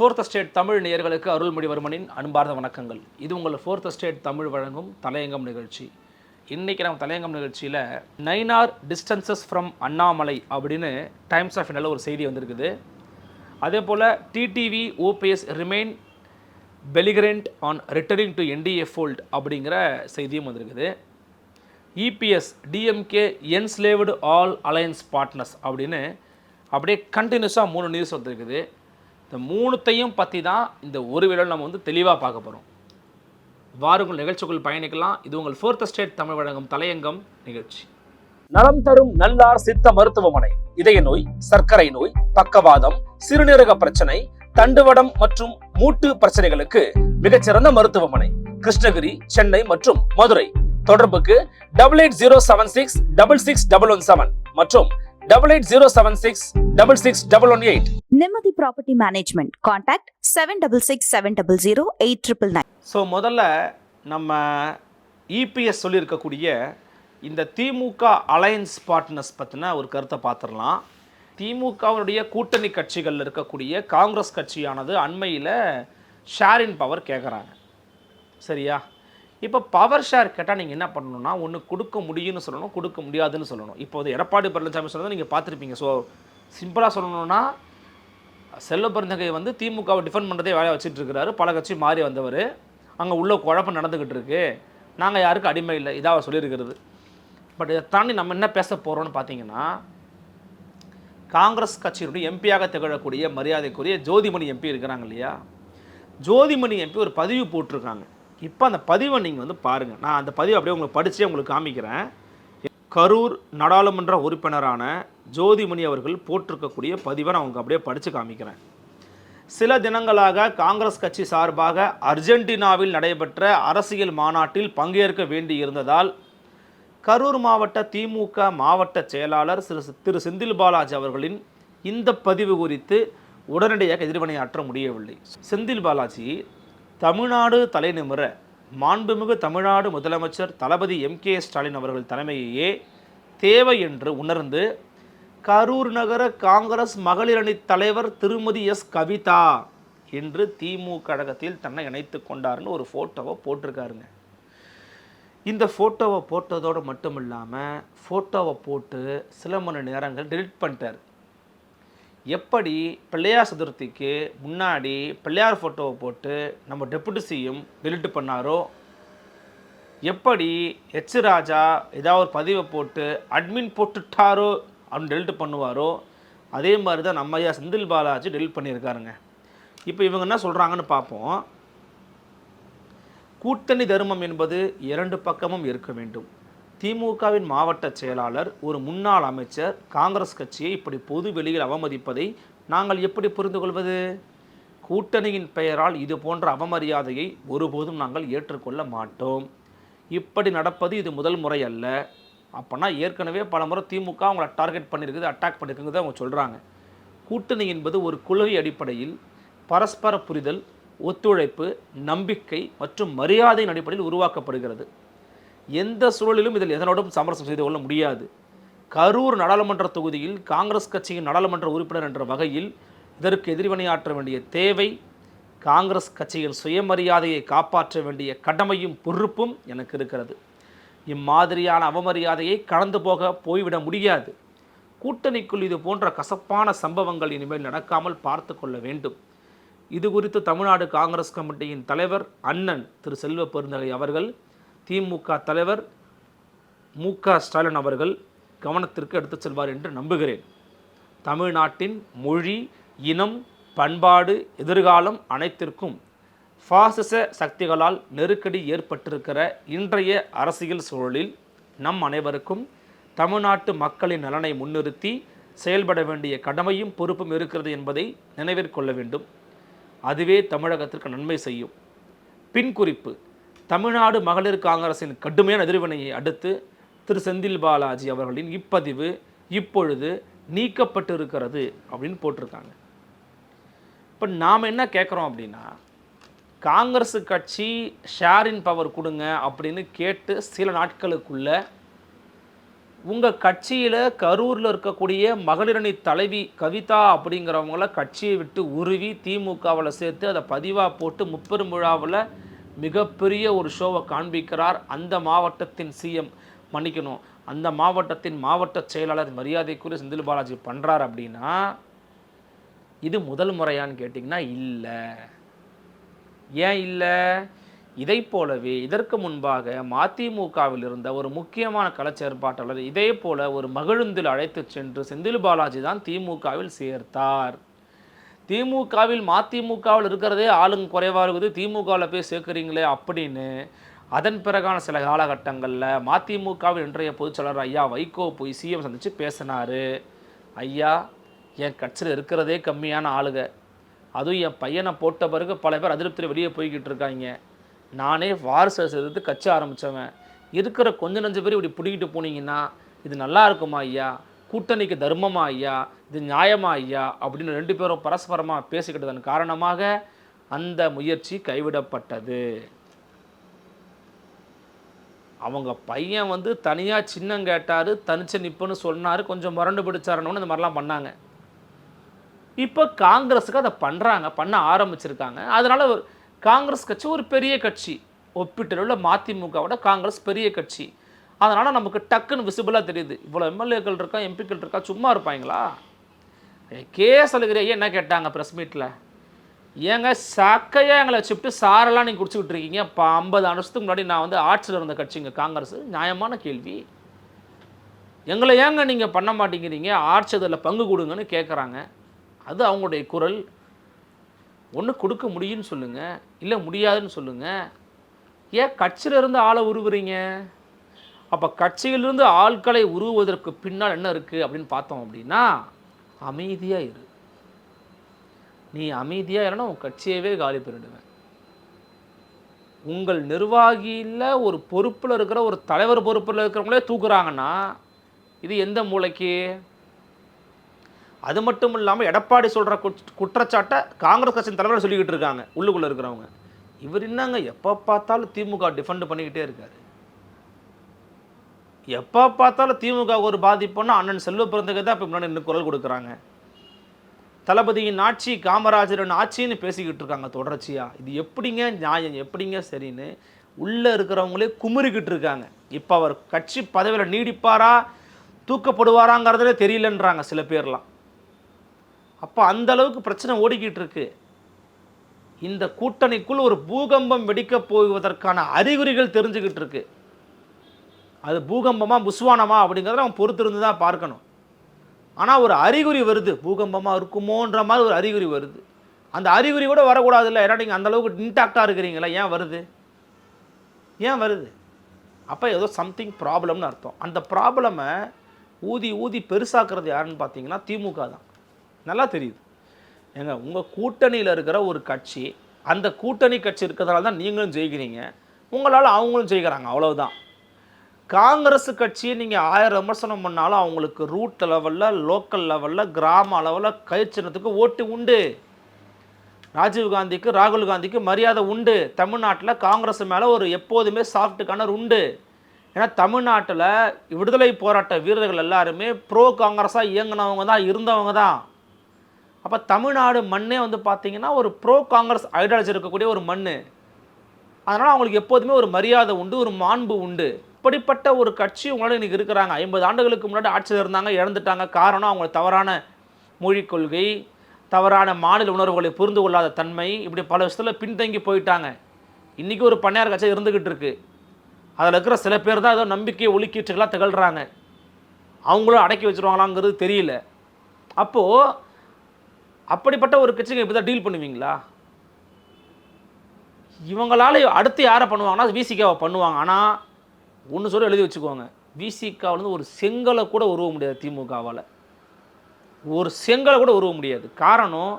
Fourth state Tamil நேயர்களுக்கு அருள்மொழிவர்மனின் அன்பார்ந்த வணக்கங்கள். இது உங்கள் ஃபோர்த் ஸ்டேட் தமிழ் வழங்கும் தலையங்கம் நிகழ்ச்சி. இன்றைக்கி நம்ம தலையங்கம் நிகழ்ச்சியில் நைனார் டிஸ்டன்சஸ் ஃப்ரம் அண்ணாமலை அப்படின்னு டைம்ஸ் ஆஃப் இண்டியாவில் ஒரு செய்தி வந்திருக்குது. அதே போல் TTV OPS remain belligerent on returning to NDA fold அப்படிங்கிற செய்தியும் வந்திருக்குது. EPS DMK enslaved all alliance partners அப்படின்னு அப்படியே கண்டினியூஸாக மூணு நியூஸ் வந்திருக்குது. இந்த மூணுத்தையும் பற்றி தான் இந்த ஒரு வீடியோ நம்ம வந்து தெளிவாக பார்க்க போகிறோம் வாருங்கள் நிகழ்ச்சிக்குள் பயணிக்கலாம். இது உங்கள் ஃபோர்த் ஸ்டேட் தமிழ் வழங்கும் தலையங்கம் நிகழ்ச்சி. நலம் தரும் நல்லார் சித்த மருத்துவமனை இதய நோய் சர்க்கரை நோய் பக்கவாதம் சிறுநீரக பிரச்சனை தண்டுவடம் மற்றும் மூட்டு பிரச்சனைகளுக்கு மிகச்சிறந்த மருத்துவமனை கிருஷ்ணகிரி சென்னை மற்றும் மதுரை. தொடர்புக்கு double eight zero seven six double six double one seven மற்றும் double eight zero seven six double six double one eight Nimmathi property management contact seven double six seven double zero eight triple nine so முதல்ல நம்ம EPS சொல்லியிருக்கக்கூடிய இந்த திமுக alliance partners பற்றின ஒரு கருத்தை பார்த்துடலாம். திமுகவுடைய கூட்டணி கட்சிகளில் இருக்கக்கூடிய காங்கிரஸ் கட்சியானது அண்மையில் ஷேரின் பவர் கேட்குறாங்க சரியா? இப்போ பவர் ஷேர் கேட்டால் நீங்கள் என்ன பண்ணணும்னா ஒன்று கொடுக்க முடியும்னு சொல்லணும் கொடுக்க முடியாதுன்னு சொல்லணும். இப்போ வந்து எடப்பாடி பழனிசாமி சொன்னதை நீங்கள் பார்த்துருப்பீங்க. ஸோ சிம்பிளாக சொல்லணும்னா செல்வ பெருந்தகை வந்து திமுகவை டிஃபெண்ட் பண்ணுறதே வேலையை வச்சுட்டு இருக்கிறாரு பல கட்சி மாறி வந்தவர். அங்கே உள்ள குழப்பம் நடந்துக்கிட்டு இருக்கு. நாங்கள் யாருக்கும் அடிமை இல்லை. இதாக சொல்லியிருக்கிறது. பட் இதை தாண்டி நம்ம என்ன பேச போகிறோம்னு பார்த்தீங்கன்னா காங்கிரஸ் கட்சியினுடைய எம்பியாக திகழக்கூடிய மரியாதைக்குரிய ஜோதிமணி எம்பி இருக்கிறாங்க இல்லையா? ஜோதிமணி எம்பி ஒரு பதிவு போட்டிருக்காங்க. இப்போ அந்த பதிவை நீங்கள் வந்து பாருங்கள் நான் அந்த பதிவை அப்படியே உங்களுக்கு படித்தே உங்களுக்கு காமிக்கிறேன். கரூர் நாடாளுமன்ற உறுப்பினரான ஜோதிமணி அவர்கள் போட்டிருக்கக்கூடிய பதிவை நான் உங்களுக்கு அப்படியே படித்து காமிக்கிறேன். சில தினங்களாக காங்கிரஸ் கட்சி சார்பாக அர்ஜென்டினாவில் நடைபெற்ற அரசியல் மாநாட்டில் பங்கேற்க வேண்டியிருந்ததால் கரூர் மாவட்ட திமுக மாவட்ட செயலாளர் திரு திரு செந்தில் பாலாஜி அவர்களின் இந்த பதிவு குறித்து உடனடியாக எதிர்வினையாற்ற முடியவில்லை. செந்தில் பாலாஜி தமிழ்நாடு தலைநிமிர மாண்புமிகு தமிழ்நாடு முதலமைச்சர் தளபதி எம் கே ஸ்டாலின் அவர்கள் தலைமையையே தேவை என்று உணர்ந்து கரூர் நகர காங்கிரஸ் மகளிர் அணி தலைவர் திருமதி எஸ். கவிதா என்று திமுக கழகத்தில் தன்னை இணைத்து கொண்டார்னு ஒரு ஃபோட்டோவை போட்டிருக்காருங்க. இந்த ஃபோட்டோவை போட்டதோடு மட்டும் இல்லாமல் ஃபோட்டோவை போட்டு சில மணி நேரங்கள் டெலிட் பண்ணிட்டார். எப்படி பிள்ளையார் சதுர்த்திக்கு முன்னாடி பிள்ளையார் ஃபோட்டோவை போட்டு நம்ம டெபுட்டி சிஎம் டெலிட் பண்ணாரோ? எப்படி எச். ராஜா ஏதாவது ஒரு பதிவை போட்டு அட்மின் போட்டுட்டாரோ அப்படின்னு டெலிட் பண்ணுவாரோ அதே மாதிரி தான் நம்ம ஐயா செந்தில் பாலாஜி டெலிட் பண்ணியிருக்காருங்க. இப்போ இவங்க என்ன சொல்கிறாங்கன்னு பார்ப்போம். கூட்டணி தர்மம் என்பது இரண்டு பக்கமும் இருக்க வேண்டும். திமுகவின் மாவட்ட செயலாளர் ஒரு முன்னாள் அமைச்சர் காங்கிரஸ் கட்சியை இப்படி பொது வெளியில் அவமதிப்பதை நாங்கள் எப்படி புரிந்து கொள்வது? கூட்டணியின் பெயரால் இது போன்ற அவமரியாதையை ஒருபோதும் நாங்கள் ஏற்றுக்கொள்ள மாட்டோம். இப்படி நடப்பது இது முதல் முறை அல்ல. அப்போனா ஏற்கனவே பல முறை திமுக அவங்கள டார்கெட் பண்ணியிருக்குது அட்டாக் பண்ணியிருக்குங்கிறத அவங்க சொல்கிறாங்க கூட்டணி என்பது ஒரு குழுவை அடிப்படையில் பரஸ்பர புரிதல் ஒத்துழைப்பு நம்பிக்கை மற்றும் மரியாதையின் அடிப்படையில் உருவாக்கப்படுகிறது. எந்த சூழலிலும் இதில் எதனோடும் சமரசம் செய்து கொள்ள முடியாது. கரூர் நாடாளுமன்ற தொகுதியில் காங்கிரஸ் கட்சியின் நாடாளுமன்ற உறுப்பினர் என்ற வகையில் இதற்கு எதிர்வினையாற்ற வேண்டிய தேவை காங்கிரஸ் கட்சியின் சுயமரியாதையை காப்பாற்ற வேண்டிய கடமையும் பொறுப்பும் எனக்கு இருக்கிறது. இம்மாதிரியான அவமரியாதையை கடந்து போக போய்விட முடியாது. கூட்டணிக்குள் இது போன்ற கசப்பான சம்பவங்கள் இனிமேல் நடக்காமல் பார்த்து கொள்ள வேண்டும். இது குறித்து தமிழ்நாடு காங்கிரஸ் கமிட்டியின் தலைவர் அண்ணன் திரு செல்வ பெருந்தகை அவர்கள் திமுக தலைவர் மு க ஸ்டாலின் அவர்கள் கவனத்திற்கு எடுத்துச் செல்வார் என்று நம்புகிறேன். தமிழ்நாட்டின் மொழி இனம் பண்பாடு எதிர்காலம் அனைத்திற்கும் பாசிச சக்திகளால் நெருக்கடி ஏற்பட்டிருக்கிற இன்றைய அரசியல் சூழலில் நம் அனைவருக்கும் தமிழ்நாட்டு மக்களின் நலனை முன்னிறுத்தி செயல்பட வேண்டிய கடமையும் பொறுப்பும் இருக்கிறது என்பதை நினைவிற்கொள்ள வேண்டும். அதுவே தமிழகத்திற்கு நன்மை செய்யும். பின் குறிப்பு தமிழ்நாடு மகளிர் காங்கிரசின் கடுமையான எதிர்வினையை அடுத்து திரு. செந்தில் பாலாஜி அவர்களின் இப்பதிவு இப்பொழுது நீக்கப்பட்டு இருக்கிறது அப்படின்னு போட்டிருக்காங்க. இப்போ நாம் என்ன கேட்குறோம் அப்படின்னா காங்கிரஸ் கட்சி ஷேரின் பவர் கொடுங்க அப்படின்னு கேட்டு சில நாட்களுக்குள்ள உங்கள் கட்சியில் கரூரில் இருக்கக்கூடிய மகளிரணி தலைவி கவிதா அப்படிங்கிறவங்கள கட்சியை விட்டு உருவி திமுகவில் சேர்த்து அதை பதிவாக போட்டு முப்பெரும் விழாவில் மிகப்பெரிய ஒரு ஷோவை காண்பிக்கிறார் அந்த மாவட்டத்தின் சிஎம் மன்னிக்கணும். அந்த மாவட்டத்தின் மாவட்ட செயலாளர் மரியாதைக்குரிய செந்தில் பாலாஜி பண்ணுறார் அப்படின்னா இது முதல் முறையான்னு கேட்டிங்கன்னா இல்லை. ஏன் இல்லை? இதை போலவே இதற்கு முன்பாக மதிமுகவில் இருந்த ஒரு முக்கியமான கலச்சேற்பாட்டாளர் இதே போல ஒரு மகிழுந்தில் அழைத்து சென்று செந்தில் பாலாஜி தான் திமுகவில் சேர்த்தார். திமுகவில் மதிமுகவில் இருக்கிறதே ஆளுங்க குறைவாக இருக்குது. திமுகவில் போய் சேர்க்குறீங்களே அப்படின்னு அதன் பிறகான சில காலகட்டங்களில் மதிமுகவில் இன்றைய பொதுச்செயலாளர் ஐயா வைகோ போய் சிஎம் சந்தித்து பேசினார். ஐயா என் கட்சியில் இருக்கிறதே கம்மியான ஆளுங்க. அதுவும் என் பையனை போட்ட பிறகு பல பேர் அதிருப்தியில் வெளியே போய்கிட்டு இருக்காங்க. நானே வாரிசு எதிர்த்து கச்ச ஆரம்பித்தவன் இருக்கிற கொஞ்ச நஞ்சு பேர் இப்படி பிடிக்கிட்டு போனீங்கன்னா இது நல்லா இருக்குமா ஐயா? கூட்டணிக்கு தர்மமா ஐயா? இது நியாயமா ஐயா? அப்படின்னு ரெண்டு பேரும் பரஸ்பரமாக பேசிக்கிட்டதன் காரணமாக அந்த முயற்சி கைவிடப்பட்டது. அவங்க பையன் வந்து தனியாக சின்னம் கேட்டார் தனிச்சு நிப்புன்னு சொன்னார் கொஞ்சம் முரண்டு பிடிச்சாரணும்னு இந்த மாதிரிலாம் பண்ணாங்க. இப்போ காங்கிரஸுக்கு அதை பண்ணுறாங்க பண்ண ஆரம்பிச்சிருக்காங்க. அதனால் காங்கிரஸ் கட்சி ஒரு பெரிய கட்சி. ஒப்பீட்டளவில் மதிமுகவோட காங்கிரஸ் பெரிய கட்சி. அதனால் நமக்கு டக்குன்னு விசிபிளாக தெரியுது. இவ்வளோ எம்எல்ஏக்கள் இருக்கா எம்பிக்கள் இருக்கா சும்மா இருப்பாங்களா? கே. சலுகிரியா என்ன கேட்டாங்க ப்ரெஸ் மீட்டில் ஏங்க சக்கையாக எங்களை வச்சுட்டு சாரெல்லாம் நீங்கள் குடிச்சுக்கிட்டு இருக்கீங்க. இப்போ ஐம்பது வருஷத்துக்கு முன்னாடி நான் வந்து ஆட்சியில் இருந்த கட்சிங்க காங்கிரஸ். நியாயமான கேள்வி. எங்களை ஏங்க நீங்கள் பண்ண மாட்டேங்கிறீங்க? ஆட்சி அதில் பங்கு கொடுங்கன்னு கேட்குறாங்க அது அவங்களுடைய குரல். ஒன்று கொடுக்க முடியும்னு சொல்லுங்கள் இல்லை முடியாதுன்னு சொல்லுங்கள் ஏன் கட்சியிலிருந்து ஆளை உருவுறீங்க? அப்போ கட்சியிலிருந்து ஆட்களை உருவுவதற்கு பின்னால் என்ன இருக்குது அப்படின்னு பார்த்தோம் அப்படின்னா அமைதியாக இரு. நீ அமைதியாக இல்லைன்னா உன் கட்சியவே காலி பண்ணிடுவேன். உங்கள் நிர்வாகியில் ஒரு பொறுப்பில் இருக்கிற ஒரு தலைவர் பொறுப்பில் இருக்கிறவங்களே தூக்குறாங்கன்னா இது எந்த மூளைக்கு? அது மட்டும் இல்லாமல் எடப்பாடி சொல்கிற குற்றச்சாட்டை காங்கிரஸ் கட்சியின் தலைவர் சொல்லிக்கிட்டு இருக்காங்க உள்ளுக்குள்ளே இருக்கிறவங்க. இவர் என்னங்க எப்போ பார்த்தாலும் திமுக டிஃபெண்ட் பண்ணிக்கிட்டே இருக்காரு. எப்போ பார்த்தாலும் திமுக ஒரு பாதிப்புன்னா அண்ணன் செல்வ பிறந்தக்கு தான் இப்போ முன்னாடி இன்னும் குரல் கொடுக்குறாங்க. தளபதியின் ஆட்சி காமராஜரின் ஆட்சின்னு பேசிக்கிட்டு இருக்காங்க தொடர்ச்சியாக இது எப்படிங்க நியாயம் எப்படிங்க சரின்னு உள்ளே இருக்கிறவங்களே குமுறிக்கிட்டு இருக்காங்க. இப்போ அவர் கட்சி பதவியில் நீடிப்பாரா தூக்கப்படுவாராங்கிறதுலே தெரியலன்றாங்க சில பேர்லாம். அப்போ அந்த அளவுக்கு பிரச்சனை ஓடிக்கிட்டு இருக்கு. இந்த கூட்டணிக்குள் ஒரு பூகம்பம் வெடிக்கப் போவதற்கான அறிகுறிகள் தெரிஞ்சுக்கிட்டு இருக்கு. அது பூகம்பமா புஸ்வானமா அப்படிங்கிறத நம்ம பொறுத்திருந்து தான் பார்க்கணும். ஆனால் ஒரு அறிகுறி வருது பூகம்பமாக இருக்குமோன்ற மாதிரி ஒரு அறிகுறி வருது. அந்த அறிகுறி கூட வரக்கூடாது இல்லை ஏன்னா நீங்கள் அந்தளவுக்கு இன்டாக்டாக இருக்கிறீங்களா ஏன் வருது? ஏன் வருது? அப்போ ஏதோ சம்திங் ப்ராப்ளம்னு அர்த்தம். அந்த ப்ராப்ளமை ஊதி ஊதி பெருசாக்குறது யாருன்னு பார்த்தீங்கன்னா திமுக தான். நல்லா தெரியுது. ஏங்க உங்கள் கூட்டணியில் இருக்கிற ஒரு கட்சி அந்த கூட்டணி கட்சி இருக்கிறதால தான் நீங்களும் ஜெயிக்கிறீங்க. உங்களால் அவங்களும் ஜெயிக்கிறாங்க அவ்வளவுதான். காங்கிரஸ் கட்சியை நீங்கள் ஆயிரம் விமர்சனம் பண்ணாலும் அவங்களுக்கு ரூட் லெவலில் லோக்கல் லெவலில் கிராம அளவில் கயிற்சினத்துக்கு ஓட்டு உண்டு. ராஜீவ் காந்திக்கு ராகுல் காந்திக்கு மரியாதை உண்டு. தமிழ்நாட்டில் காங்கிரஸ் மேலே ஒரு எப்போதுமே சாஃப்ட் கனர் உண்டு. ஏன்னா தமிழ்நாட்டில் விடுதலை போராட்ட வீரர்கள் எல்லாருமே ப்ரோ காங்கிரஸாக இயங்கினவங்க தான் இருந்தவங்க தான் அப்போ தமிழ்நாடு மண்ணே வந்து பார்த்தீங்கன்னா ஒரு ப்ரோ காங்கிரஸ் ஐடியாலஜி இருக்கக்கூடிய ஒரு மண் அதனால் அவங்களுக்கு எப்போதுமே ஒரு மரியாதை உண்டு ஒரு மாண்பு உண்டு. இப்படிப்பட்ட ஒரு கட்சி உங்களால் இன்றைக்கி இருக்கிறாங்க. ஐம்பது ஆண்டுகளுக்கு முன்னாடி ஆட்சியில் இருந்தாங்க இறந்துட்டாங்க காரணம் அவங்க தவறான மொழிக் கொள்கை தவறான மாநில உணர்வுகளை புரிந்து கொள்ளாத தன்மை இப்படி பல விஷயத்தில் பின்தங்கி போயிட்டாங்க. இன்றைக்கி ஒரு பண்ணையார் கட்சி இருந்துக்கிட்டு இருக்கு. அதில் இருக்கிற சில பேர் தான் ஏதோ நம்பிக்கையை ஒழுக்கீட்டுகளாக திகழ்கிறாங்க அவங்களும் அடக்கி வச்சுருவாங்களாங்கிறது தெரியல. அப்போது அப்படிப்பட்ட ஒரு கட்சிங்க இப்படி தான் டீல் பண்ணுவீங்களா? இவங்களால அடுத்து யாரை பண்ணுவாங்கன்னா விசிகாவை பண்ணுவாங்க. ஆனால் ஒன்று சொல்ல எழுதி வச்சுக்குவாங்க விசிகாவிலேருந்து ஒரு செங்கலை கூட உருவ முடியாது திமுகவால். ஒரு செங்கலை கூட உருவ முடியாது. காரணம்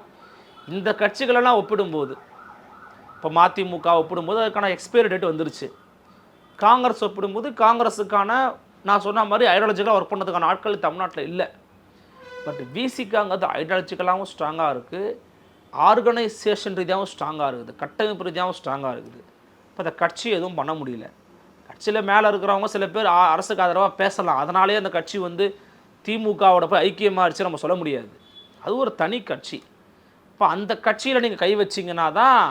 இந்த கட்சிகளெல்லாம் ஒப்பிடும்போது இப்போ மதிமுக ஒப்பிடும்போது அதுக்கான எக்ஸ்பைரி டேட் வந்துருச்சு. காங்கிரஸ் ஒப்பிடும்போது காங்கிரஸுக்கான நான் சொன்ன மாதிரி ஐடியாலஜிக்கலாக ஒர்க் பண்ணதுக்கான ஆட்கள் தமிழ்நாட்டில் இல்லை. பட் விசிக்காங்கிறது ஐடியாலஜிக்கலாகவும் ஸ்ட்ராங்காக இருக்குது ஆர்கனைசேஷன் ரீதியாகவும் ஸ்ட்ராங்காக இருக்குது. கட்டமைப்பு ரீதியாகவும் ஸ்ட்ராங்காக இருக்குது. இப்போ அந்த கட்சி எதுவும் பண்ண முடியல. கட்சியில் மேலே இருக்கிறவங்க சில பேர் அரசுக்கு ஆதரவாக பேசலாம். அதனாலேயே அந்த கட்சி வந்து திமுகவோட போய் ஐக்கியமாகிடுச்சு நம்ம சொல்ல முடியாது. அது ஒரு தனி கட்சி. இப்போ அந்த கட்சியில் நீங்கள் கை வச்சிங்கன்னா தான்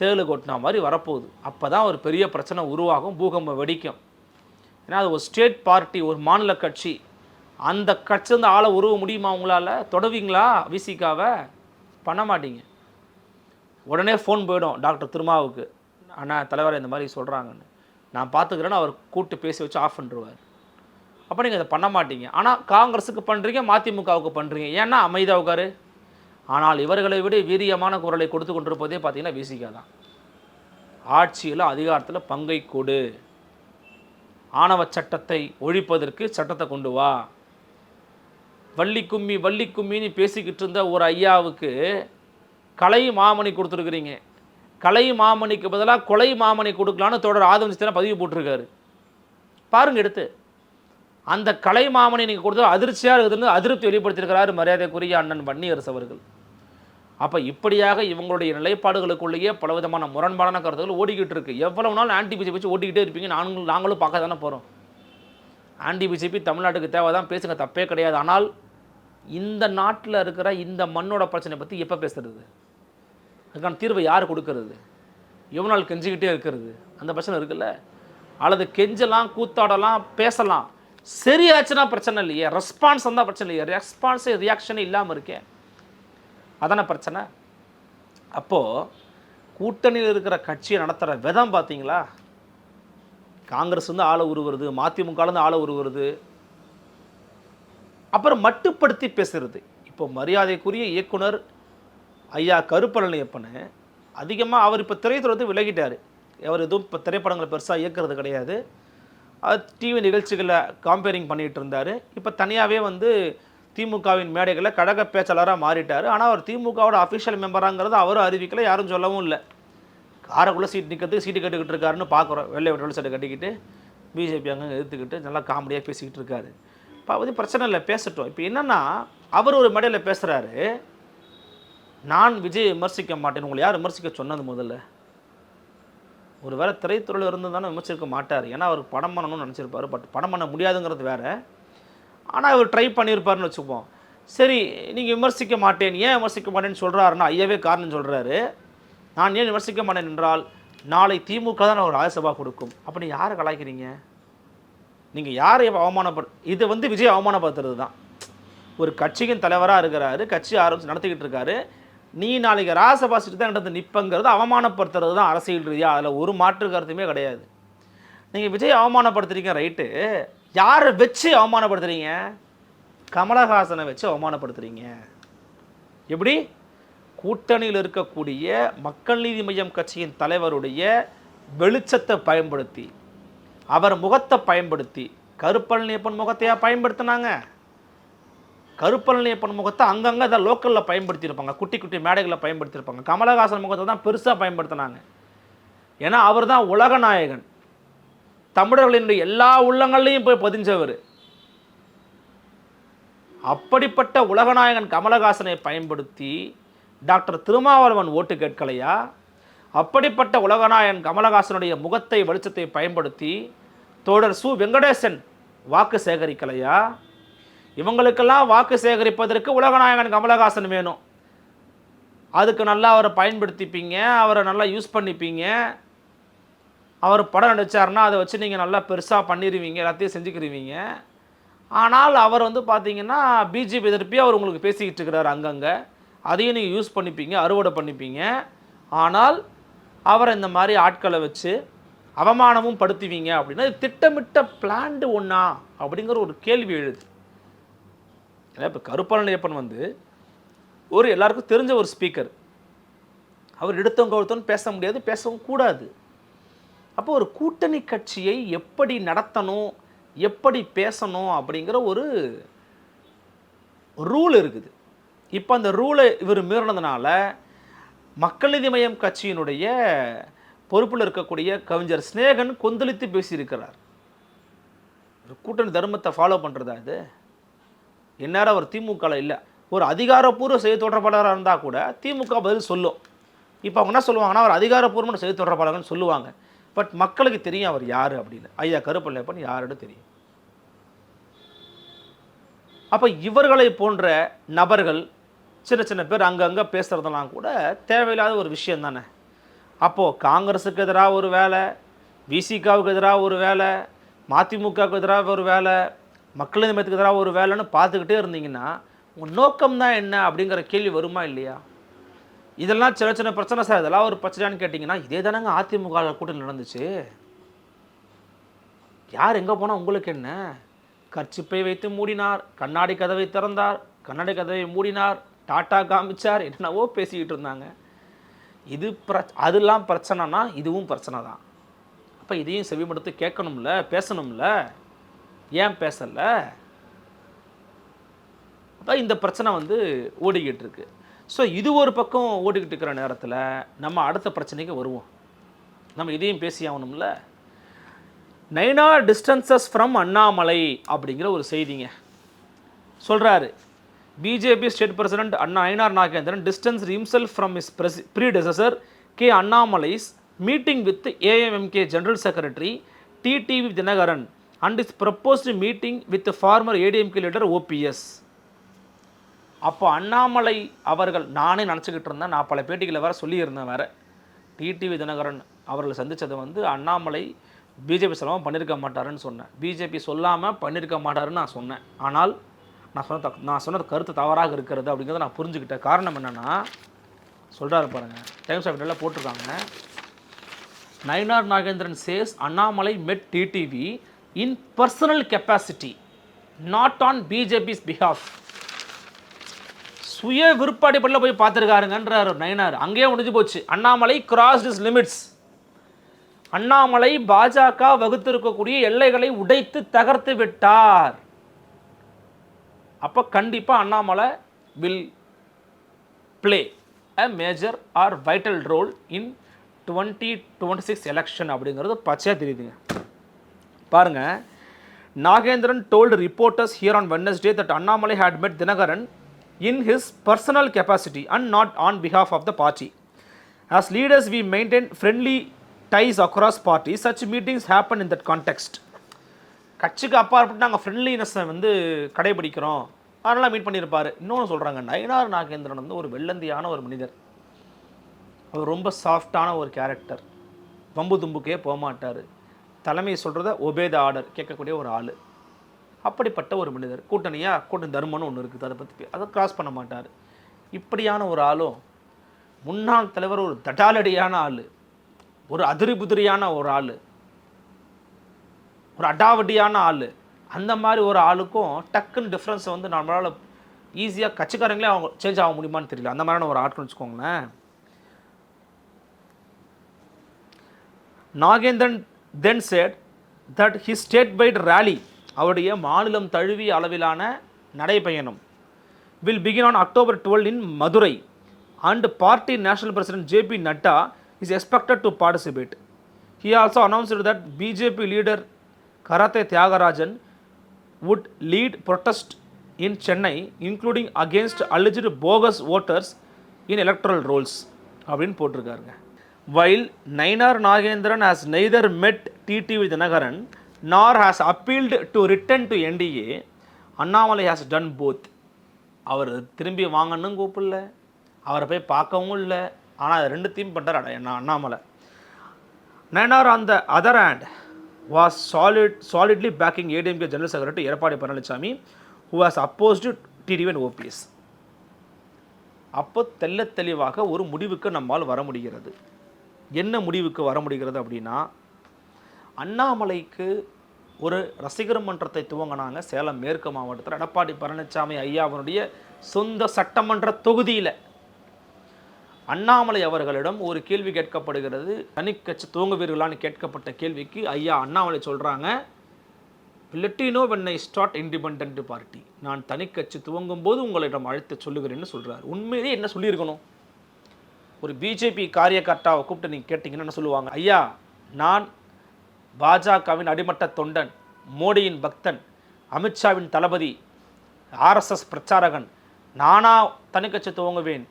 தேளு கொட்டினா மாதிரி வரப்போகுது. அப்போ தான் ஒரு பெரிய பிரச்சனை உருவாகும் பூகம்பம் வெடிக்கும். ஏன்னா அது ஒரு ஸ்டேட் பார்ட்டி ஒரு மாநில கட்சி. அந்த கட்சி ஆளை உருவ முடியுமா உங்களால்? தொடவீங்களா விசிகாவை? பண்ண மாட்டீங்க. உடனே ஃபோன் போயிடும் டாக்டர் திருமாவுக்கு. அண்ணா தலைவர் இந்த மாதிரி சொல்கிறாங்கன்னு நான் பார்த்துக்கிறேன்னு அவர் கூப்பிட்டு பேசி வச்சு ஆஃப் பண்ணிருவார். அப்போ நீங்கள் அதை பண்ண மாட்டீங்க. ஆனால் காங்கிரஸுக்கு பண்ணுறீங்க மதிமுகவுக்கு பண்ணுறீங்க ஏன்னா அமைதியாக உட்காரு. ஆனால் இவர்களை விட வீரியமான குரலை கொடுத்து கொண்டிருப்பதே பார்த்தீங்கன்னா விசிகா தான். ஆட்சியில் அதிகாரத்தில் பங்கை கொடு. ஆணவ சட்டத்தை ஒழிப்பதற்கு சட்டத்தை கொண்டு வா. வள்ளி கும்மி வள்ளி கும்மின்னு பேசிக்கிட்டு இருந்த ஒரு ஐயாவுக்கு கலை மாமணி கொடுத்துருக்குறீங்க. கலை மாமணிக்கு பதிலாக கொலை மாமணி கொடுக்கலான்னு தொடர் ஆதவனிச்சன பதிவு போட்டிருக்காரு. பாருங்க எடுத்து. அந்த கலை மாமணி நீங்கள் கொடுத்தா அதிர்ச்சியாக இருக்குதுன்னு அதிருப்தி வெளிப்படுத்தியிருக்கிறாரு மரியாதைக்குரிய அண்ணன் வன்னியரசு அவர்கள். அப்போ இப்படியாக இவங்களுடைய நிலைப்பாடுகளுக்குள்ளேயே பலவிதமான முரண்பாடான கருத்துக்கள் ஓடிக்கிட்டு இருக்கு. எவ்வளவு நாள் ஆன்டி பிஜேபி வச்சு ஓட்டிக்கிட்டே இருப்பீங்க? நாங்களும் நாங்களும் பார்க்க தானே போகிறோம் ஆன்டி பிஜேபி தமிழ்நாட்டுக்கு தேவை தான் பேசுங்க தப்பே கிடையாது. ஆனால் இந்த நாட்டில் இருக்கிற இந்த மண்ணோட பிரச்சனை பற்றி எப்போ பேசுறது? அதுக்கான தீர்வை யார் கொடுக்கறது? எவ்வளோ நாள் கெஞ்சிக்கிட்டே இருக்கிறது? அந்த பிரச்சனை இருக்குல்ல? அல்லது கெஞ்சலாம் கூத்தாடலாம் பேசலாம். சரியாச்சுன்னா பிரச்சனை இல்லையே. ரெஸ்பான்ஸ் வந்தால் பிரச்சனை இல்லையே. ரெஸ்பான்ஸே ரியாக்ஷனே இல்லாமல் இருக்கே. அதானே பிரச்சனை? அப்போது கூட்டணியில் இருக்கிற கட்சியை நடத்துகிற விதம் பார்த்தீங்களா காங்கிரஸ் வந்து ஆளை உருவுறது மதிமுகலேருந்து ஆளை உருவுறது. அப்புறம் மட்டுப்படுத்தி பேசுறது. இப்போ மரியாதைக்குரிய இயக்குனர் ஐயா கருப்பழனியப்பனை அதிகமாக அவர் இப்போ திரைத்துறை விலகிட்டார். அவர் எதுவும் இப்போ திரைப்படங்களை பெருசாக இயக்கிறது கிடையாது. அது டிவி நிகழ்ச்சிகளை காம்பேரிங் பண்ணிகிட்டு இருந்தார். இப்போ தனியாகவே வந்து திமுகவின் மேடைகளில் கழக பேச்சாளராக மாறிட்டார். ஆனால் அவர் திமுகவோட அஃபிஷியல் மெம்பராங்கிறது அவரும் அறிவிக்கலை யாரும் சொல்லவும் இல்லை. காரைக்குள்ளே சீட் நிற்கிறதுக்கு சீட்டு கட்டுக்கிட்டு இருக்காருன்னு பார்க்குறோம் வெள்ளை வெள்ளை சட்டை கட்டிக்கிட்டு பிஜேபி அங்கே எடுத்துக்கிட்டு நல்லா காமெடியாக பேசிக்கிட்டு இருக்காரு. இப்போ வந்து பிரச்சனை இல்லை பேசட்டும். இப்போ என்னென்னா அவர் ஒரு மேடையில் பேசுகிறாரு நான் விஜய் விமர்சிக்க மாட்டேன். உங்களை யார் விமர்சிக்க சொன்னது முதல்ல? ஒரு வேளை திரைத்துறையில் இருந்து தானே விமர்சிக்க மாட்டார். ஏன்னா அவர் படம் பண்ணணும்னு நினச்சிருப்பார். பட் படம் பண்ண முடியாதுங்கிறது வேறு. ஆனால் அவர் ட்ரை பண்ணியிருப்பாருன்னு வச்சுப்போம் சரி நீங்கள் விமர்சிக்க மாட்டேன். ஏன் விமர்சிக்க மாட்டேன்னு சொல்கிறாருன்னா ஐயாவே காரணம் சொல்கிறாரு நான் ஏன் விமர்சிக்க மாட்டேன் என்றால் நாளை திமுக தான் ஒரு ராஜ்யசபா கொடுக்கும். அப்படி யாரை கலாய்க்கிறீங்க? நீங்கள் யாரை அவமானப்படு இது வந்து விஜய் அவமானப்படுத்துறது தான். ஒரு கட்சியின் தலைவராக இருக்கிறாரு கட்சி ஆரம்பித்து நடத்திக்கிட்டு இருக்காரு. நீ நாளைக்கு ராஜ்யசபா சீட்டு தான் நடந்து நிற்பங்கிறது அவமானப்படுத்துறது தான் அரசியல் ரீதியாக அதில் ஒரு மாற்று கருத்துமே கிடையாது. நீங்கள் விஜய் அவமானப்படுத்துறீங்க ரைட்டு. யாரை வச்சு அவமானப்படுத்துறீங்க? கமலஹாசனை வச்சு அவமானப்படுத்துறீங்க. எப்படி? கூட்டணியில் இருக்கக்கூடிய மக்கள் நீதி மையம் கட்சியின் தலைவருடைய வெளிச்சத்தை பயன்படுத்தி அவர் முகத்தை பயன்படுத்தி கருப்பழனியப்பன் முகத்தையா பயன்படுத்தினாங்க? கருப்பழனியப்பன் முகத்தை அங்கங்கே அதை லோக்கலில் பயன்படுத்தியிருப்பாங்க. குட்டி குட்டி மேடைகளை பயன்படுத்தியிருப்பாங்க. கமலஹாசன் முகத்தை தான் பெருசாக பயன்படுத்தினாங்க. ஏன்னா அவர் தான் உலகநாயகன் தமிழர்களினுடைய எல்லா உள்ளங்கள்லையும் போய் பதிஞ்சவர். அப்படிப்பட்ட உலகநாயகன் கமலஹாசனை பயன்படுத்தி டாக்டர் திருமாவளவன் ஓட்டு கேட்கலையா? அப்படிப்பட்ட உலகநாயகன் கமலஹாசனுடைய முகத்தை வெளிச்சத்தை பயன்படுத்தி தோழர் சு. வெங்கடேசன் வாக்கு சேகரிக்கலையா? இவங்களுக்கெல்லாம் வாக்கு சேகரிப்பதற்கு உலகநாயகன் கமலஹாசன் வேணும். அதுக்கு நல்லா அவரை பயன்படுத்திப்பீங்க அவரை நல்லா யூஸ் பண்ணிப்பீங்க. அவர் படம் நடிச்சாருன்னா அதை வச்சு நீங்கள் நல்லா பெருசாக பண்ணிடுவீங்க எல்லாத்தையும் செஞ்சுக்கிருவீங்க. ஆனால் அவர் வந்து பார்த்தீங்கன்னா பிஜேபி எதிர்ப்பே அவர் உங்களுக்கு பேசிக்கிட்டு இருக்கிறார் அங்கங்கே. அதையும் நீங்கள் யூஸ் பண்ணிப்பீங்க அறுவடை பண்ணிப்பீங்க. ஆனால் அவரை இந்த மாதிரி ஆட்களை வச்சு அவமானமும் படுத்துவீங்க அப்படின்னா திட்டமிட்ட பிளான்டு ஒன்றா அப்படிங்கிற ஒரு கேள்வி எழுது. ஏன்னா இப்போ கருப்பழனியப்பன் வந்து ஒரு எல்லாருக்கும் தெரிஞ்ச ஒரு ஸ்பீக்கர் அவர் எடுத்தவங்க ஒருத்தவங்க பேச முடியாது பேசவும் கூடாது. அப்போ ஒரு கூட்டணி கட்சியை எப்படி நடத்தணும் எப்படி பேசணும் அப்படிங்கிற ஒரு ரூல் இருக்குது. இப்போ அந்த ரூலை இவர் மீறினதுனால மக்கள் நீதி மய்யம் கட்சியினுடைய பொறுப்பில் இருக்கக்கூடிய கவிஞர் சிநேகன் கொந்தளித்து பேசியிருக்கிறார். ஒரு கூட்டணி தர்மத்தை ஃபாலோ பண்ணுறதா இது? எந்நேரம் அவர் திமுகவில் இல்லை. ஒரு அதிகாரப்பூர்வ செய்தி தொடர்பாளராக இருந்தால் கூட திமுக பதில் சொல்லும். இப்போ அவங்க என்ன சொல்லுவாங்கன்னா அவர் அதிகாரப்பூர்வமான செய்தி தொடர்பாளர்னு சொல்லுவாங்க. பட் மக்களுக்கு தெரியும் அவர் யார் அப்படின்னு. ஐயா கருப்பள்ளையப்பன் யாருன்னு தெரியும். அப்போ இவர்களை போன்ற நபர்கள் சின்ன சின்ன பேர் அங்கங்கே பேசுகிறதெல்லாம் கூட தேவையில்லாத ஒரு விஷயம் தானே. அப்போது காங்கிரஸுக்கு எதிராக ஒரு வேலை விசிகாவுக்கு எதிராக ஒரு வேலை மதிமுகவுக்கு எதிராக ஒரு வேலை மக்கள் நிமிடத்துக்கு எதிராக ஒரு வேலைன்னு பார்த்துக்கிட்டே இருந்தீங்கன்னா உங்கள் நோக்கம் தான் என்ன அப்படிங்கிற கேள்வி வருமா இல்லையா? இதெல்லாம் சின்ன சின்ன பிரச்சனை சார். இதெல்லாம் ஒரு பிரச்சனைன்னு கேட்டிங்கன்னா இதே தானங்க அதிமுக கூட்டம் நடந்துச்சு. யார் எங்கே போனால் உங்களுக்கு என்ன? கர்ச்சிப்பை வைத்து மூடினார் கண்ணாடி கதவை திறந்தார் கண்ணாடி கதவை மூடினார் டாட்டா காமிச்சார் என்னவோ பேசிக்கிட்டு இருந்தாங்க. இது பிர அதெல்லாம் பிரச்சனைனா இதுவும் பிரச்சனை தான். அப்போ இதையும் செவிமடுத்து கேட்கணும்ல பேசணும்ல? ஏன் பேசலை? அப்போ இந்த பிரச்சனை வந்து ஓடிக்கிட்டு இருக்கு. ஸோ இது ஒரு பக்கம் ஓடிக்கிட்டு இருக்கிற நேரத்தில் நம்ம அடுத்த பிரச்சனைக்கு வருவோம். நம்ம இதையும் பேசி ஆகணும்ல? நைனா டிஸ்டன்சஸ் ஃப்ரம் அண்ணாமலை அப்படிங்கிற ஒரு செய்திங்க. சொல்கிறாரு BJP state president Anna Nainar Nagendran distance himself from his predecessor K Annamalai's meeting with AMMK general secretary TTV Dhinakaran and his proposed meeting with former ADMK leader OPS அப்போ அண்ணாமலை அவர்கள் நானே நினச்சிக்கிட்டு இருந்தேன். நான் பல பேட்டிகளை வேறு சொல்லியிருந்தேன் வேறு. டிடிவி தினகரன் அவர்களை சந்தித்தது வந்து அண்ணாமலை பிஜேபி சொல்லாமல் பண்ணியிருக்க மாட்டாருன்னு சொன்னேன். பிஜேபி சொல்லாமல் பண்ணியிருக்க மாட்டாருன்னு நான் சொன்னேன். ஆனால் நான் சொன்ன நான் சொன்னது கருத்து தவறாக இருக்கிறது அப்படிங்கிறத நான் புரிஞ்சுக்கிட்டேன் காரணம் என்னென்னா சொல்கிறாரு பாருங்கள் டைம்ஸ் ஆஃப் இந்தியாவில் போட்டிருக்காங்க. Nainar Nagendran says Annamalai met TTV in personal capacity not on BJP's behalf சுய விருப்ப போய் பார்த்துருக்காருங்கன்றார் நயினார். அங்கேயே முடிஞ்சு போச்சு. Annamalai cross his limits Annamalai Bajaka வகுத்திருக்கக்கூடிய எல்லைகளை உடைத்து தகர்த்து விட்டார். அப்போ கண்டிப்பாக Annamalai will play a major or vital role in twenty twenty six election அப்படிங்கிறது பச்சையாக தெரியுதுங்க பாருங்கள் Nagendran told reporters here on Wednesday that Annamalai had met Dhinakaran in his personal capacity and not on behalf of the party as leaders we maintain friendly ties across party such meetings happen in that context கட்சிக்கு அப்பாற்பட்டு நாங்கள் ஃப்ரெண்ட்லினஸை வந்து கடைபிடிக்கிறோம். அதனால் meet பண்ணியிருப்பார். இன்னொன்று சொல்கிறாங்க நயனார் நாகேந்திரன் வந்து ஒரு வெள்ளந்தியான ஒரு மனிதர். அவர் ரொம்ப சாஃப்டான ஒரு கேரக்டர் வம்பு தும்புக்கே போகமாட்டார் தலைமை சொல்கிறத ஒபேத ஆர்டர் கேட்கக்கூடிய ஒரு ஆள். அப்படிப்பட்ட ஒரு மனிதர். கூட்டணியாக கூட்டணி தர்மம்னு ஒன்று இருக்குது. அதை பற்றி அதை கிராஸ் பண்ண மாட்டார். இப்படியான ஒரு ஆளும் முன்னாள் தலைவர் ஒரு தட்டாலடியான ஆள். ஒரு அதிரி புதிரியான ஒரு ஆள். ஒரு அடாவடியான ஆள். அந்த மாதிரி ஒரு ஆளுக்கும் டக்குன்னு டிஃப்ரென்ஸை வந்து நம்மளால் ஈஸியாக கட்சிக்காரங்களே அவங்க சேஞ்ச் ஆக முடியுமான்னு தெரியல. அந்த மாதிரியான ஒரு ஆட்கள் வச்சுக்கோங்களேன். Nagendran then said that he state wide rally அவருடைய மாநிலம் தழுவிய அளவிலான நடைபயணம் will begin on October twelve in Madurai and party national president JP Nadda is expected to participate he also announced that BJP leader karate Thiyagarajan would lead protest in Chennai including against alleged bogus voters in electoral rolls அப்படின்னு போட்டிருக்காருங்க while Nainar Nagendran has neither met TTV Dhinakaran nor has appealed to return to NDA Annamalai has done both அவர் திரும்பி வாங்கணும் கூப்பிடல அவரை போய் பார்க்கவும் இல்லை ஆனால் அது ரெண்டுத்தையும் பண்ணுறார் அண்ணா Annamalai Nainar on the other hand was solid solidly backing ADMK general secretary Edappadi Palaniswami who has opposed to TDV and அப்போ தெல்ல தெளிவாக ஒரு முடிவுக்கு நம்மால் வர முடிகிறது. என்ன முடிவுக்கு வர முடிகிறது அப்படின்னா அண்ணாமலைக்கு ஒரு ரசிகர் மன்றத்தை துவங்கினாங்க சேலம் மேற்கு மாவட்டத்தில். எடப்பாடி பழனிசாமி ஐயாவினுடைய சொந்த சட்டமன்ற தொகுதியில். அண்ணாமலை அவர்களிடம் ஒரு கேள்வி கேட்கப்படுகிறது. தனிக்கட்சி துவங்குவீர்களான்னு கேட்கப்பட்ட கேள்விக்கு ஐயா அண்ணாமலை சொல்கிறாங்க லெட்டினோ வென்னை ஸ்டார்ட் இண்டிபெண்ட் பார்ட்டி நான் தனிக்கட்சி துவங்கும் போது உங்களிடம் அழைத்து சொல்லுகிறேன்னு சொல்கிறார் உண்மையிலேயே என்ன சொல்லியிருக்கணும்? ஒரு பிஜேபி காரியகர்த்தாவை கூப்பிட்டு நீங்கள் கேட்டிங்கன்னா என்ன சொல்லுவாங்க? ஐயா நான் பாஜகவின் அடிமட்ட தொண்டன் மோடியின் பக்தன் அமித்ஷாவின் தளபதி ஆர்எஸ்எஸ் பிரச்சாரகன் நானா தனிக்கட்சி துவங்குவேன்.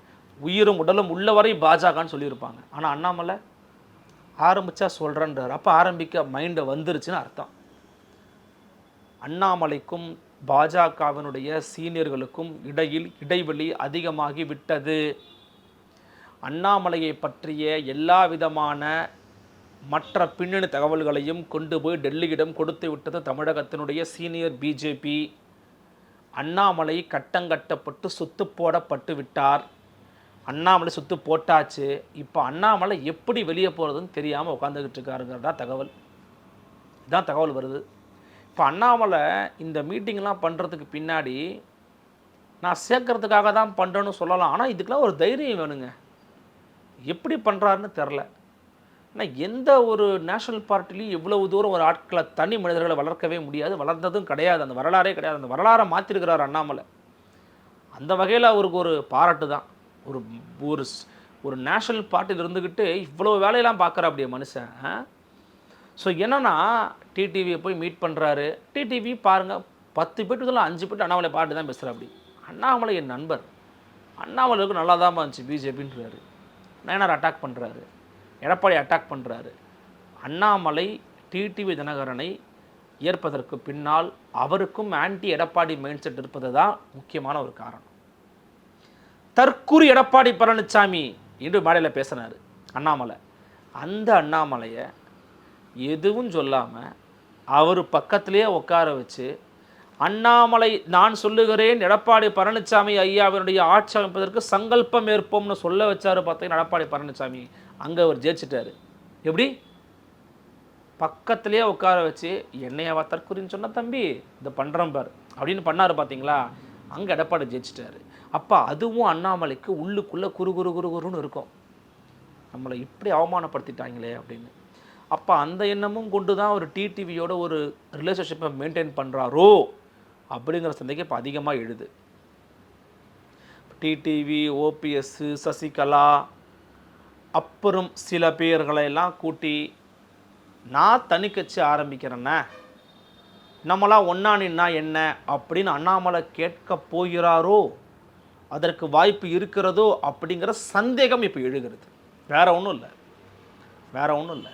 உயிரும் உடலும் உள்ளவரை பாஜகன்னு சொல்லியிருப்பாங்க. ஆனால் அண்ணாமலை ஆரம்பிச்சா சொல்கிறன்றார் அப்போ ஆரம்பிக்க மைண்டை வந்துருச்சுன்னு அர்த்தம். அண்ணாமலைக்கும் பாஜகவினுடைய சீனியர்களுக்கும் இடையில் இடைவெளி அதிகமாகி விட்டது. அண்ணாமலையை பற்றிய எல்லா விதமான மற்ற பின்னணி தகவல்களையும் கொண்டு போய் டெல்லியிடம் கொடுத்து விட்டது தமிழகத்தினுடைய சீனியர் பிஜேபி அண்ணாமலை கட்டங்கட்டப்பட்டு சுத்து போடப்பட்டு விட்டார். அண்ணாமலை சுத்து போட்டாச்சு. இப்போ அண்ணாமலை எப்படி வெளியே போகிறதுன்னு தெரியாமல் உட்காந்துக்கிட்டு இருக்காருங்கிறதா தகவல். இதுதான் தகவல் வருது. இப்போ அண்ணாமலை இந்த மீட்டிங்லாம் பண்ணுறதுக்கு பின்னாடி நான் சேர்க்கறதுக்காக தான் பண்ணுறேன்னு சொல்லலாம். ஆனால் இதுக்கெலாம் ஒரு தைரியம் வேணுங்க. எப்படி பண்ணுறாருன்னு தெரில ஆனால் எந்த ஒரு நேஷனல் பார்ட்டிலையும் இவ்வளவு தூரம் ஒரு ஆட்களை தனி மனிதர்களை வளர்க்கவே முடியாது. வளர்ந்ததும் கிடையாது. அந்த வரலாறே கிடையாது. அந்த வரலாறை மாற்றிருக்கிறார் அண்ணாமலை. அந்த வகையில் அவருக்கு ஒரு பாராட்டு தான். ஒரு ஒரு ஒரு நேஷனல் பார்ட்டியில் இருந்துக்கிட்டு இவ்வளோ வேலையெல்லாம் பார்க்குற அப்படியே மனுஷன் ஸோ என்னென்னா டிடிவியை போய் மீட் பண்ணுறாரு டிடிவி பாருங்கள் பத்து பேட்டுக்குள்ள அஞ்சு பேட்டு அண்ணாமலை பாட்டு தான் பேசுகிறா அப்படி. அண்ணாமலை என் நண்பர். அண்ணாமலைக்கு நல்லா தான் இருந்துச்சு பிஜேபின்றாரு நயனார் அட்டாக் பண்ணுறாரு எடப்பாடி அட்டாக் பண்ணுறாரு அண்ணாமலை டிடிவி தினகரனை ஏற்பதற்கு பின்னால் அவருக்கும் ஆன்டி எடப்பாடி மைண்ட் செட் இருப்பது தான் முக்கியமான ஒரு காரணம். தற்குறி எடப்பாடி பழனிசாமி என்று மேடையில் பேசினார். அண்ணாமலை. அந்த அண்ணாமலையை எதுவும் சொல்லாமல் அவர் பக்கத்திலே உட்கார வச்சு அண்ணாமலை நான் சொல்லுகிறேன் எடப்பாடி பழனிசாமி ஐயாவினுடைய ஆட்சி அமைப்பதற்கு சங்கல்பம் ஏற்போம்னு சொல்ல வச்சார் பார்த்தீங்கன்னா எடப்பாடி பழனிசாமி. அங்கே அவர் ஜெயிச்சிட்டாரு. எப்படி? பக்கத்திலே உட்கார வச்சு என்னையவா தற்குறின்னு சொன்ன தம்பி? இதை பண்ணுறேன் பார். அப்படின்னு பண்ணாரு பார்த்தீங்களா? அங்கே எடப்பாடி ஜெயிச்சிட்டாரு. அப்போ அதுவும் அண்ணாமலைக்கு உள்ளுக்குள்ளே குறு குறு குறு குருன்னு இருக்கும். நம்மளை இப்படி அவமானப்படுத்திட்டாங்களே அப்படின்னு. அப்போ அந்த எண்ணமும் கொண்டு தான் ஒரு டிடிவியோட ஒரு ரிலேஷன்ஷிப்பை மெயின்டைன் பண்ணுறாரோ அப்படிங்கிற சந்தேகம் இப்போ அதிகமாக எழுது. டிடிவி ஓபிஎஸ் சசிகலா அப்புறம் சில பேர்களையெல்லாம் கூட்டி நான் தனி கட்சி ஆரம்பிக்கிறேன்னே நம்மளாம் ஒன்றா நின்னா என்ன அப்படின்னு அண்ணாமலை கேட்க போகிறாரோ அதற்கு வாய்ப்பு இருக்கிறதோ அப்படிங்கிற சந்தேகம் இப்போ எழுகிறது. வேற ஒன்றும் இல்லை. வேற ஒன்றும் இல்லை.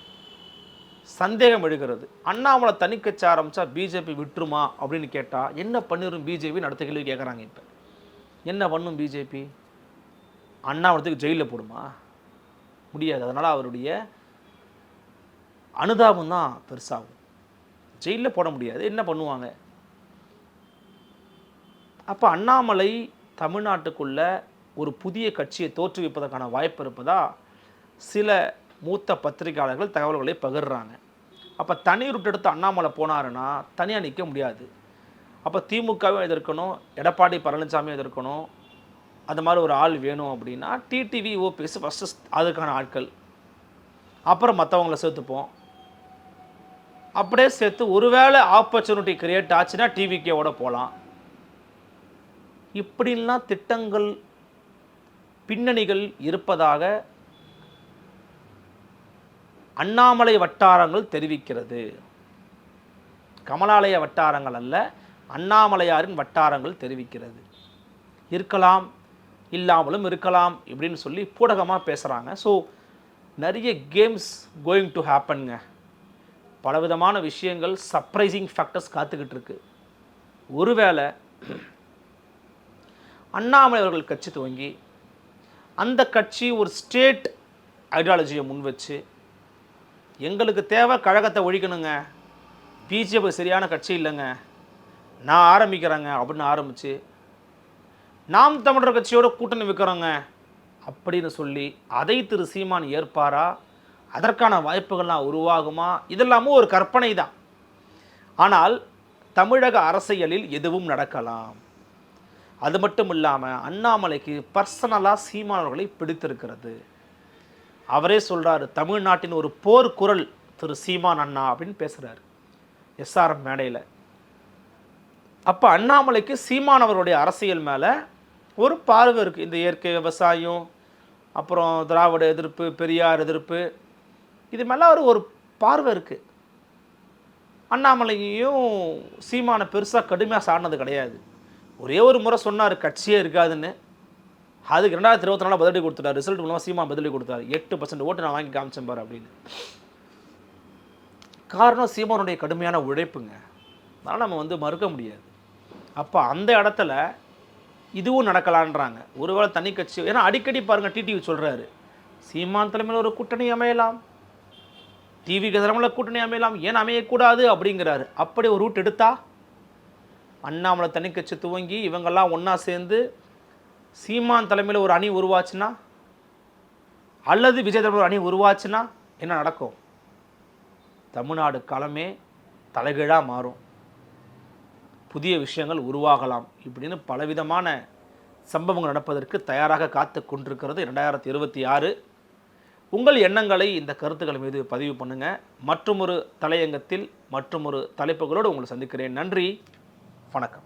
சந்தேகம் எழுகிறது. அண்ணாமலை தணிக்கச்ச ஆரம்பித்தா பிஜேபி விட்டுருமா அப்படின்னு கேட்டால் என்ன பண்ணிடும் பிஜேபி அடுத்த கேள்வி கேட்குறாங்க இப்போ. என்ன பண்ணும் பிஜேபி? அண்ணாமலத்துக்கு ஜெயிலில் போடுமா? முடியாது. அதனால் அவருடைய அனுதாபம் தான் பெருசாகும். ஜெயிலில் போட முடியாது. என்ன பண்ணுவாங்க? அப்போ அண்ணாமலை தமிழ்நாட்டுக்குள்ள ஒரு புதிய கட்சியை தோற்றுவிப்பதற்கான வாய்ப்பு இருப்பதா? சில மூத்த பத்திரிகையாளர்கள் தகவல்களை பகிர்றாங்க. அப்போ தனி ரூட் எடுத்து அண்ணாமலை போனாருன்னா தனியாக நிற்க முடியாது. அப்போ திமுகவும் எதிர்க்கணும் எடப்பாடி பழனிசாமி எதிர்க்கணும். அது மாதிரி ஒரு ஆள் வேணும் அப்படின்னா டிடிவி ஓபிஎஸ் ஃபஸ்ட்டு அதுக்கான ஆட்கள். அப்புறம் மற்றவங்கள சேர்த்துப்போம். அப்படியே சேர்த்து ஒருவேளை ஆப்பர்ச்சுனிட்டி கிரியேட் ஆச்சுன்னா டிவிக்கேவோட போகலாம் இப்படிலாம் திட்டங்கள் பின்னணிகள் இருப்பதாக அண்ணாமலை வட்டாரங்கள் தெரிவிக்கிறது. கமலாலய வட்டாரங்கள் அல்ல அண்ணாமலையாரின் வட்டாரங்கள் தெரிவிக்கிறது. இருக்கலாம் இல்லாமலும் இருக்கலாம் இப்படின்னு சொல்லி பூடகமாக பேசுகிறாங்க ஸோ நிறைய கேம்ஸ் கோயிங் டு ஹேப்பனுங்க பலவிதமான விஷயங்கள் சர்ப்ரைசிங் ஃபேக்டர்ஸ் காத்துக்கிட்டு இருக்கு ஒருவேளை அண்ணாமலை அவர்கள் கட்சி துவங்கி அந்த கட்சி ஒரு ஸ்டேட் ஐடியாலஜியை முன் வச்சு எங்களுக்கு தேவை கழகத்தை ஒழிக்கணுங்க பிஜேபி சரியான கட்சி இல்லைங்க நான் ஆரம்பிக்கிறேங்க அப்படின்னு ஆரம்பித்து நாம் தமிழர் கட்சியோட கூட்டணி வைக்கிறோங்க அப்படின்னு சொல்லி அதை திரு சீமான் ஏற்பாரா? அதற்கான வாய்ப்புகள்லாம் உருவாகுமா? இதெல்லாமும் ஒரு கற்பனை தான் ஆனால் தமிழக அரசியலில் எதுவும் நடக்கலாம். அது மட்டும் இல்லாமல் அண்ணாமலைக்கு பர்சனலாக சீமானவர்களை பிடித்திருக்கிறது. அவரே சொல்கிறார் தமிழ்நாட்டின் ஒரு போர் குரல் திரு. சீமான் அண்ணா அப்படின்னு பேசுகிறார் எஸ்ஆர்எம் மேடையில். அப்போ அண்ணாமலைக்கு சீமானவருடைய அரசியல் மேலே ஒரு பார்வை இருக்குது இந்த இயற்கை விவசாயம் அப்புறம் திராவிட எதிர்ப்பு பெரியார் எதிர்ப்பு. இது மேலே ஒரு ஒரு பார்வை இருக்குது அண்ணாமலையையும் சீமானை பெருசாக கடுமையாக சாடினது கிடையாது. ஒரே ஒரு முறை சொன்னார் கட்சியே இருக்காதுன்னு. அதுக்கு ரெண்டாயிரத்தி இருபத்தி நாலு பதிலடி கொடுத்துட்டார். ரிசல்ட் மூலமாக சீமான் பதிலடி கொடுத்தாரு. எட்டு பர்சன்ட் ஓட்டு நான் வாங்கி காமிச்சேன் பாரு அப்படின்னு. காரணம் சீமானுடைய கடுமையான உழைப்புங்க. அதனால் நம்ம வந்து மறுக்க முடியாது. அப்போ அந்த இடத்துல இதுவும் நடக்கலான்றாங்க. ஒருவேளை தனி கட்சி ஏன்னா அடிக்கடி பாருங்கள் டிடிவி சொல்கிறாரு சீமான் தலைமையில் ஒரு கூட்டணி அமையலாம். டிவி தலைமையில் கூட்டணி அமையலாம். ஏன் அமையக்கூடாது? அப்படிங்கிறாரு. அப்படி ஒரு ரூட் எடுத்தா அண்ணாமலை தனி கட்சி துவங்கி இவங்கெல்லாம் ஒன்றா சேர்ந்து சீமான் தலைமையில் ஒரு அணி உருவாச்சுன்னா அல்லது விஜய் தலைமையில் ஒரு அணி உருவாச்சுன்னா என்ன நடக்கும்? தமிழ்நாடு களமே தலைகீழாக மாறும். புதிய விஷயங்கள் உருவாகலாம் இப்படின்னு பலவிதமான சம்பவங்கள் நடப்பதற்கு தயாராக காத்து கொண்டிருக்கிறது இரண்டாயிரத்தி இருபத்தி ஆறு உங்கள் எண்ணங்களை இந்த கருத்துக்கள் மீது பதிவு பண்ணுங்கள் மற்றொரு தலையங்கத்தில் மற்றொரு தலைப்புகளோடு உங்களை சந்திக்கிறேன். நன்றி. வணக்கம்.